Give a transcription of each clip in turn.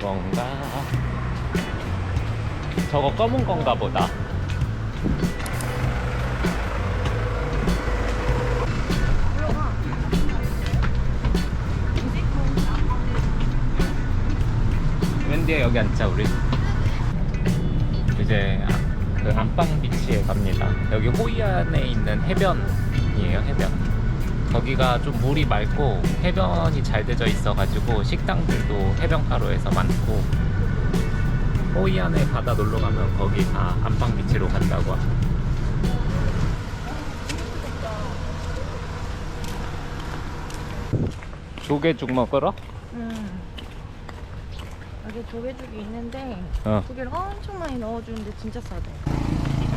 건가? 저거 검은 건가 보다. 웬디에 여기 앉자 우리. 이제 아- 그 안방 비치에 갑니다. 여기 호이안에 있는 해변이에요 해변. 거기가 좀 물이 맑고 해변이 잘 되어 있어가지고 식당들도 해변가로에서 많고 호이안에 바다 놀러 가면 거기 다 안방 비치로 간다고 합니다. 조개죽 먹으러? 음. 여기 조개죽이 있는데 어. 고기를 엄청 많이 넣어주는데 진짜 싸대.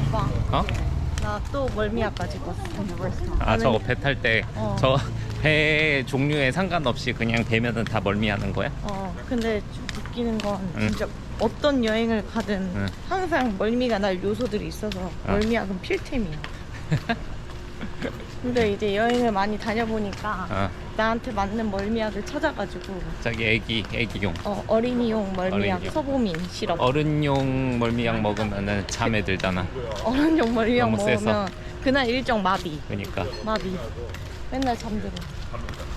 오빠, 어? 나 또 멀미약 가지고 왔어. 아 저거 배 탈 때 어. 저 배 종류에 상관없이 그냥 배면은 다 멀미하는 거야? 어, 근데 좀 웃기는 건 응. 진짜 어떤 여행을 가든 응. 항상 멀미가 날 요소들이 있어서 멀미약은 필템이야. 근데 이제 여행을 많이 다녀보니까 어, 나한테 맞는 멀미약을 찾아가지고 저기 애기 애기용 어, 어린이용 멀미약 어린이용. 소보민 시럽 어른용 멀미약 먹으면은 잠에 들잖아. 어른용 멀미약 너무 세서. 먹으면 그날 일정 마비 그러니까 마비 맨날 잠들어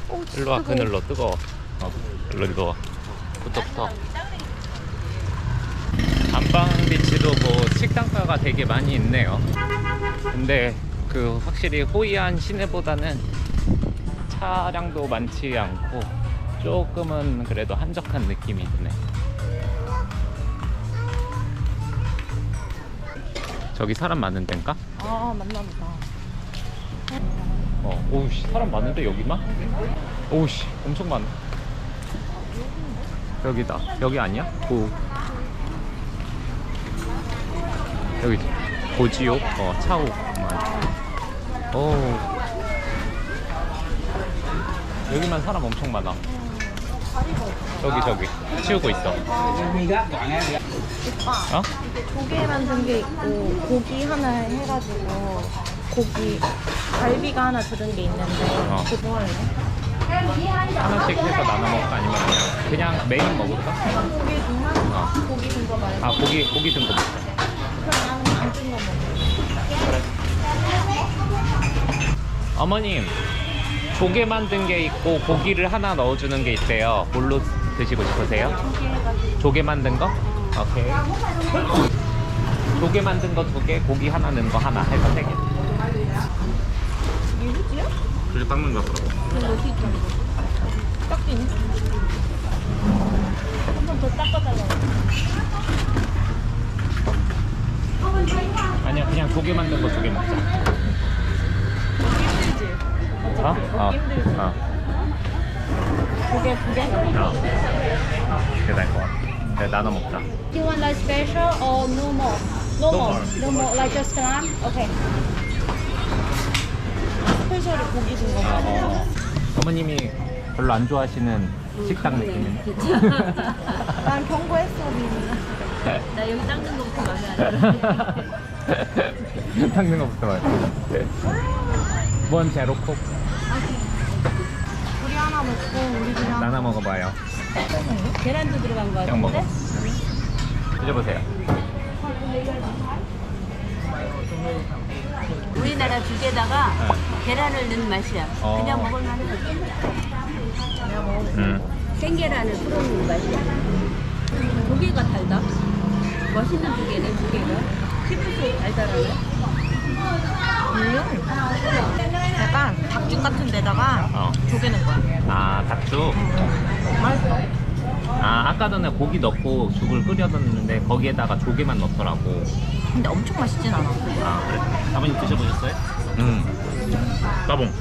오, 일로 와 뜨거워. 그늘로 뜨거워. 어, 일로 뜨거워. 부터 안방 비치도 뭐 식당가가 되게 많이 있네요. 근데 그 확실히 호이안 시내보다는 차량도 많지 않고 조금은 그래도 한적한 느낌이 드네. 저기 사람 많은 데인가? 아 맞나 보다 어, 오우씨, 사람 많은데 여기만? 오우씨, 엄청 많아. 여기다. 여기 아니야? 고. 여기 고지옥, 어, 차옥. 맞아. 오. 여기만 사람 엄청 많아. 저기 저기 치우고 있어. 오빠 어? 조개 만든 게 있고 고기 하나 해가지고 고기 갈비가 하나 들은 게 있는데 어. 그거 할래? 하나씩 해서 나눠 먹을까 아니면 그냥 그냥 메인 먹을까? 고기 중만 어. 고기 든거 말고 아 고기 고기 든거 먹자. 그럼 나는 안뜬거 먹을게 그래. 어머님, 조개 만든 게 있고 고기를 하나 넣어주는 게 있대요. 뭘로 드시고 싶으세요? 조개 만든 거? 오케이. 조개 만든 거 두 개, 고기 하나 넣은 거 하나 해서 세 개. 이게 휴지야? 그래 닦는 거 거? 닦이네 한번 더 닦아달라고 아니야, 그냥 조개 만든 거 두 개 먹자. 어? 어. 어. 고개 두개 어. 그게 나을 것 같아. 그래, 나눠 먹자. You want like special or no more? No No, more. more. No more. Like just one? Okay. 스페셜이 고기 든 거. 어, 어. 어머님이 별로 안 좋아하시는 식당 느낌이네. 난 경고했어 미리. 나 여기 닦는 거부터 마음에 안 들어. 닦는 것부터 말해. 원 제로콕 먹고 우리 그냥 나눠 먹어봐요. 계란도 들어간 거 그냥 먹어. 같은데? 드셔보세요. 우리나라 죽에다가 네. 계란을 넣은 맛이야. 어. 그냥 먹을 만해. 음. 생계란을 풀어놓은 맛이야. 조개가 달다. 멋있는 조개네, 조개가. 씹을수록 달달하네. 음. 약간 닭죽 같은 데다가 어. 조개 넣은 거야. 아, 닭죽. 맛있어. 아, 아까 전에 고기 넣고 죽을 끓여놨는데 거기에다가 조개만 넣더라고. 근데 엄청 맛있진 않아. 아, 그래. 아버님 드셔보셨어요? 음. 따봉.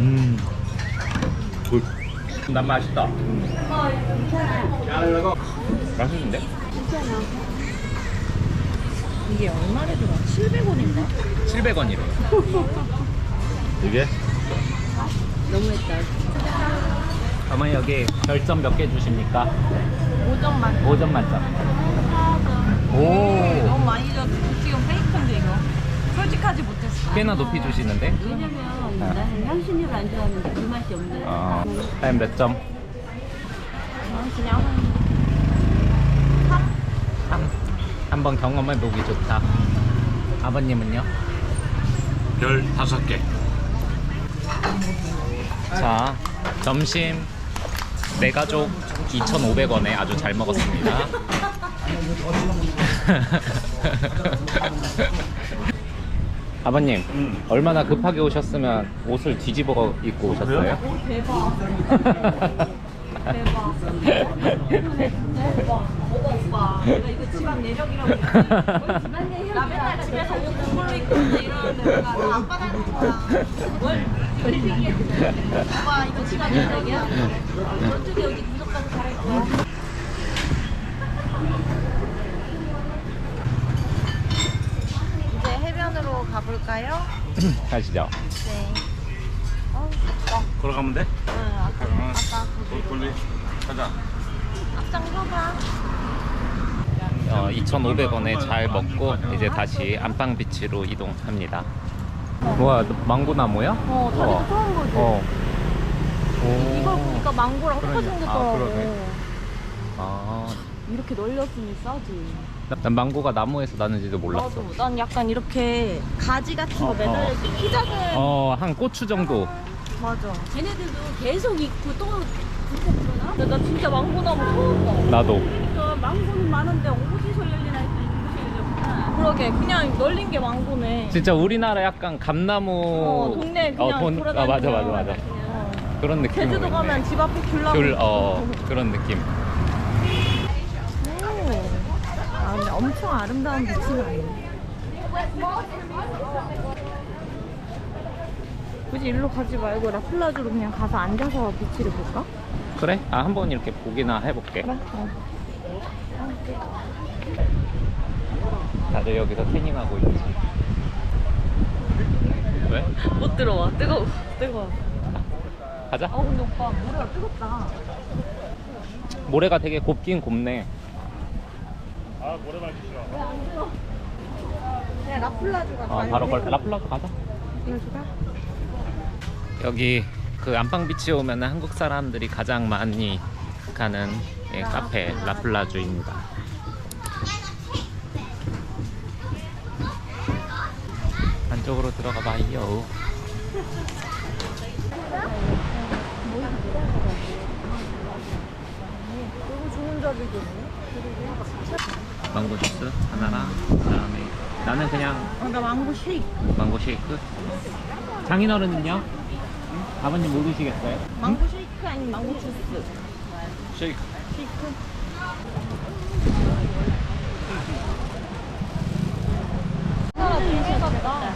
음. 굿. 난 맛있다. 맛있는데? 이게 얼마래 들어? 700원인데? 700원이래. 이게? 너무했다. 어머니 여기 별점 몇 개 주십니까? 5점 만. 5점 만점. 오. 너무 많이 줬 지금 페이크인데 이거. 솔직하지 못했어. 꽤나 높이 주시는데? 왜냐면 나는 향신료를 안 좋아하는데 그 맛이 없네. 어, 타임 몇 점? 난 그냥 한번 경험해 보기 좋다. 아버님은요? 별 다섯 개. 자, 점심 네 가족 2,500원에 아주 잘 먹었습니다. 아버님, 얼마나 급하게 오셨으면 옷을 뒤집어 입고 오셨어요? 대박. 대박. 대박. 오빠. 내가 이거 집안 내력이라고 했지. 나 맨날 집에서 옷 그걸로 입고 있는데 이러는데 내가 너안 받아는 거야. 뭘? 오빠 이거 집안 내력이야? 어떻게 여기 구석까지 갈아입고 이제 해변으로 가볼까요? 가시죠. 네. 어, 덥다. 걸어가면 돼? 응, 아까, 아까 거기. 돌리 가자. 앞장 서봐. 어, 2,500원에 잘 먹고 이제 다시 안방 비치로 이동합니다. 뭐야, 망고 나무야? 어, 다리도 처음 보지? 어. 오. 이걸 보니까 망고랑 똑같이 그러네. 생겼더라고. 아, 그러네. 아, 이렇게 널렸으니 싸지. 난 망고가 나무에서 나는지도 몰랐어. 나도. 난 약간 이렇게 가지 같은 거 어, 매달려 어. 있고 키 작은. 어, 한 고추 정도. 맞아. 걔네들도 계속 입고 또 그렇게 그러나? 근데 나 진짜 망고 나무 처음 봐. 나도. 그러니까 망고는 많은데서 열리나 했더니 이곳에 열렸구나. 그러게 그냥 널린 게 망고네. 진짜 우리나라 약간 감나무. 어, 동네 그냥 돈- 돌아다니는 아, 맞아, 맞아, 맞아. 어. 그런 느낌. 제주도 가면 집 앞에 귤나무. 귤, 있고. 어, 그런 느낌. 오. 아 근데 엄청 아름다운 빛이 나네. 굳이 일로 가지 말고 라플라주로 그냥 가서 앉아서 비치를 볼까? 그래? 아, 한번 이렇게 보기나 해볼게. 어. 다들 여기서 태닝하고 있지. 왜? 못 들어와. 뜨거워. 뜨거워. 가자. 아 근데 오빠 모래가 뜨겁다. 모래가 되게 곱긴 곱네. 그냥 라플라주가 어, 바로 걸 라플라스 가자. 라플라주가? 여기 그 안방비치에 오면 한국 사람들이 가장 많이 가는 예, 카페 라플라주입니다. 안쪽으로 들어가 봐요. 너무 좋은 자리겠네. 망고 주스 하나랑 그다음에 나는 그냥 아, 나 망고 쉐이크. 망고 쉐이크. 장인어른은요? 아버님 모르시겠어요? 망고 쉐이크 아니면 망고 주스? 쉐이크. 쉐이크. 아, 괜찮다.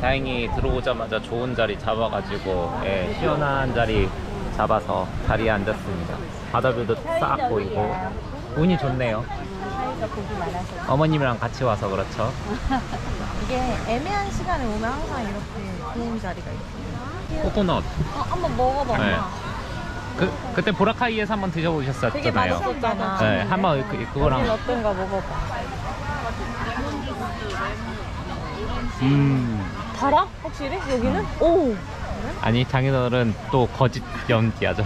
다행히 들어오자마자 좋은 자리 잡아가지고 예, 시원한 자리 잡아서 자리에 앉았습니다. 바다뷰도 싹 보이고 운이 좋네요. 사이가 고기 많아서. 어머님이랑 같이 와서 그렇죠. 이게 애매한 시간에 오면 항상 이렇게 좋은 자리가 있어요. 코코넛. 어, 한번 먹어봐. 네. 엄마. 그 그때 보라카이에서 한번 되게 드셔보셨었잖아요. 맛있었잖아. 네, 한번 그, 그거랑 어떤가 먹어봐. 음 달아? 확실히? 여기는? 오! 아니 장인어른 또 거짓 연기하죠.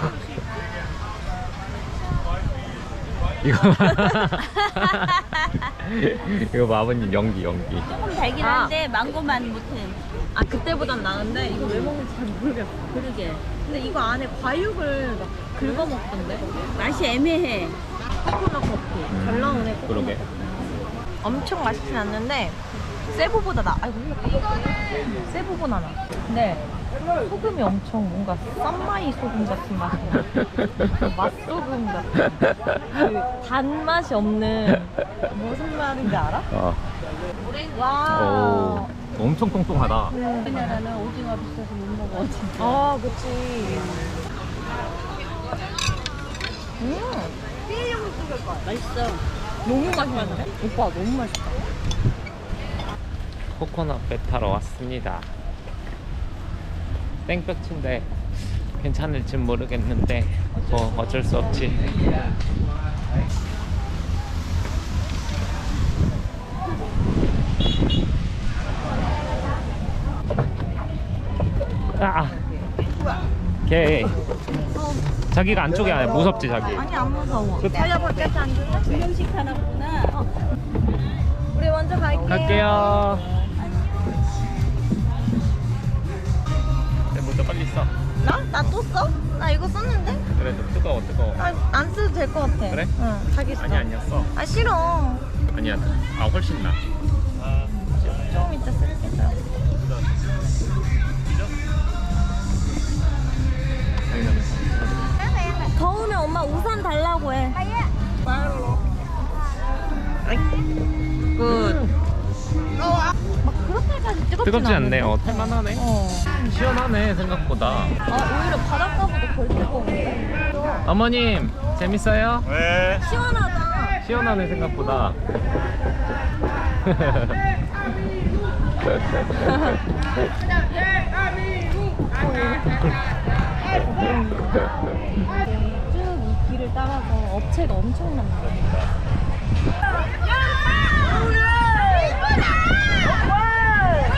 이거 이거 봐 아버님 연기 연기. 조금 달긴 아. 한데 망고만 못해. 아, 그때보단 나은데 이거 왜 먹는지 잘 모르겠어. 그러게. 근데 이거 안에 과육을 막 긁어 먹던데? 맛이 애매해. 코코넛 커피. 잘 나오네. 코코넛 그러게. 엄청 맛있진 않는데 세부보다 나. 아이고 세부보다 나. 근데 소금이 엄청 뭔가 쌈마이 소금 같은 맛이야. 맛소금 같은. 그 단맛이 없는 무슨 말인지 알아? 어. 와. 오. 엄청 통통하다. 우리나라는 오징어 비싸서 못 먹어. 진짜. 아, 그치. 음, 맛있어. 너무 맛있는데? 오빠 너무 맛있다. 코코넛 배 타러 왔습니다. 땡볕인데 괜찮을지 모르겠는데 뭐 어쩔 수 없지. 아, 오케이. 자기가 안쪽에 안 해. 무섭지 자기. 아니 안 무서워. 그- 달려볼게 앉을래? 두 명씩 타나보구나. 우리 먼저 갈게요. 갈게요. 네, 먼저 빨리 써. 나? 나 또 써? 나 이거 썼는데? 그래도 뜨거워 뜨거워. 아, 안 써도 될 것 같아. 그래? 응, 자기 써. 아니 아니야 써. 아 싫어. 아니야. 아 훨씬 나. 아, 조금 이따 쓸게. 더우면 엄마 우산 달라고 해. 굿. 막 그렇게까지 뜨겁진 뜨겁지 않네. 어 탈만하네. 어. 시원하네 생각보다. 아 오히려 바닷가보다 덜 뜨거운데? 어머님 재밌어요? 왜? 시원하다. 시원하네 생각보다. 쭉이 길을 따라서 업체가 엄청 많아.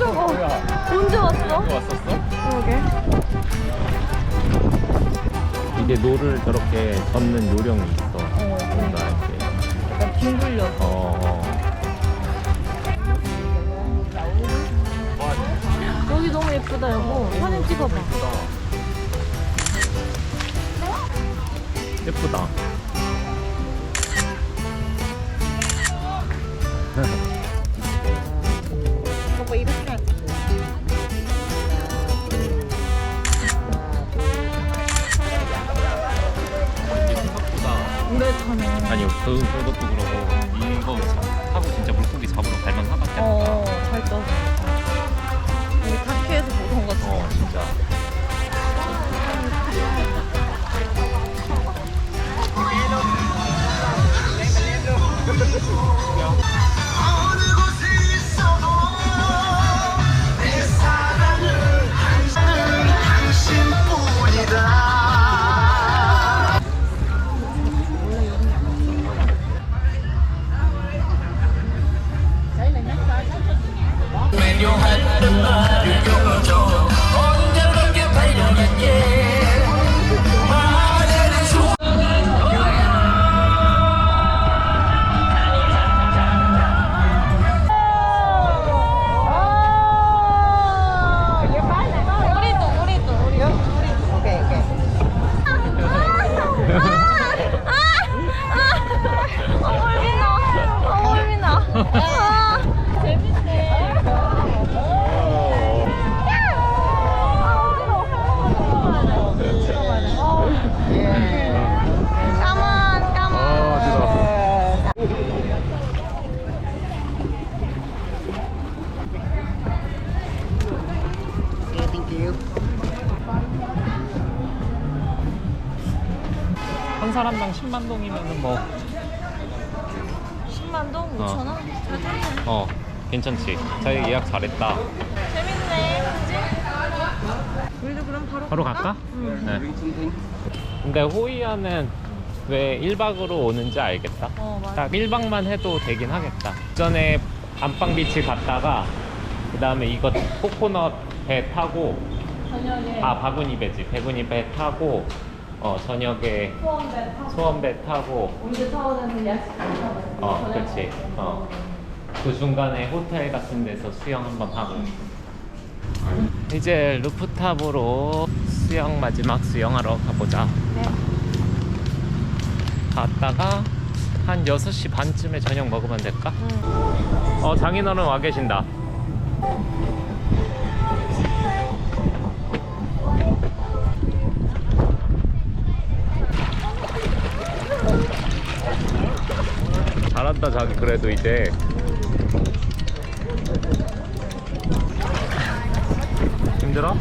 깜짝아 언제 왔어? 왔었어? 그러게 이게 노를 저렇게 젓는 요령이 있어. 어 뭔가 이렇게. 약간 뒹굴려서 어. 어. 여기 너무 예쁘다 여보 사진 찍어봐 예쁘다. 10만 동, 5천 원? 잘 됐네. 어, 괜찮지. 저희 예약 잘했다. 재밌네, 그치? 우리도 그럼 바로 바로 갈까? 갈까? 응. 네. 근데 호이안은 왜 1박으로 오는지 알겠다. 어, 맞아. 딱 1박만 해도 되긴 하겠다. 전에 안방 비치 갔다가 그 다음에 이거 코코넛 배 타고 저녁에 아 바구니 배지 바구니 배 타고 어 저녁에 수원배 타고. 소원배 타고 올드타운에서 야식 어 그렇지 어그 중간에 호텔 같은 데서 수영 한번 하고. 이제 루프탑으로 수영 마지막 수영하러 가보자. 네. 갔다가 한 6시 반쯤에 저녁 먹으면 될까? 응. 어 장인어른 와 계신다 잘한다 자기 그래도 이제 힘들어?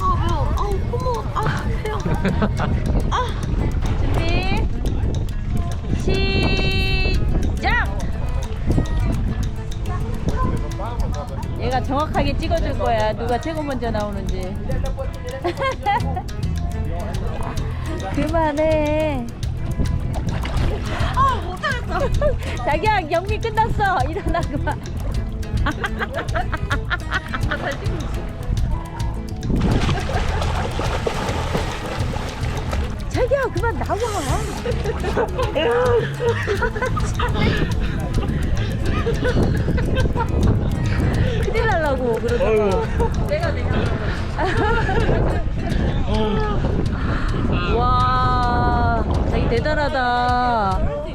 아 매워. 아우 콧물. 아 매워. 아 준비 시작. 얘가 정확하게 찍어줄 거야. 누가 최고 먼저 나오는지. 그만해. 아 못하겠어. 자기야 영미 끝났어. 일어나 그만. 자기야 그만 나와. 큰일 날라고 그러다가. 내가 내가. 와 자기 대단하다.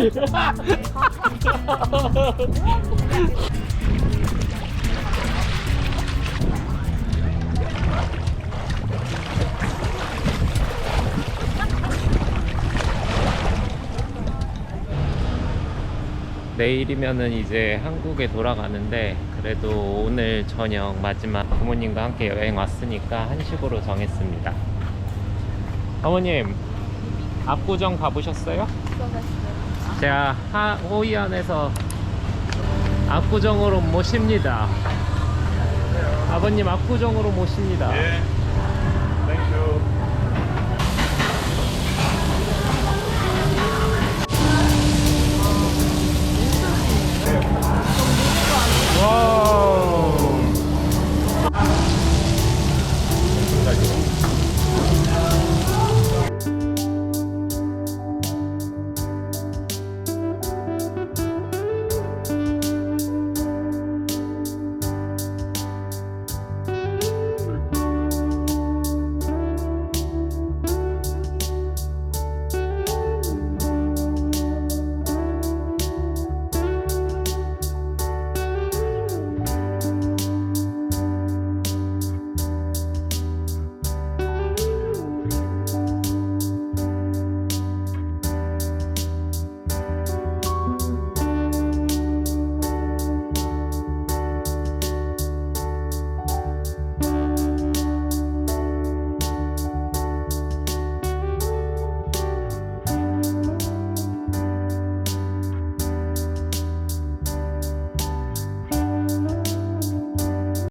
내일이면은 이제 한국에 돌아가는데 그래도 오늘 저녁 마지막 부모님과 함께 여행 왔으니까 한식으로 정했습니다. 어머님 압구정 가보셨어요? 제가 하, 호이안에서 압구정으로 모십니다. 아버님 압구정으로 모십니다. 예.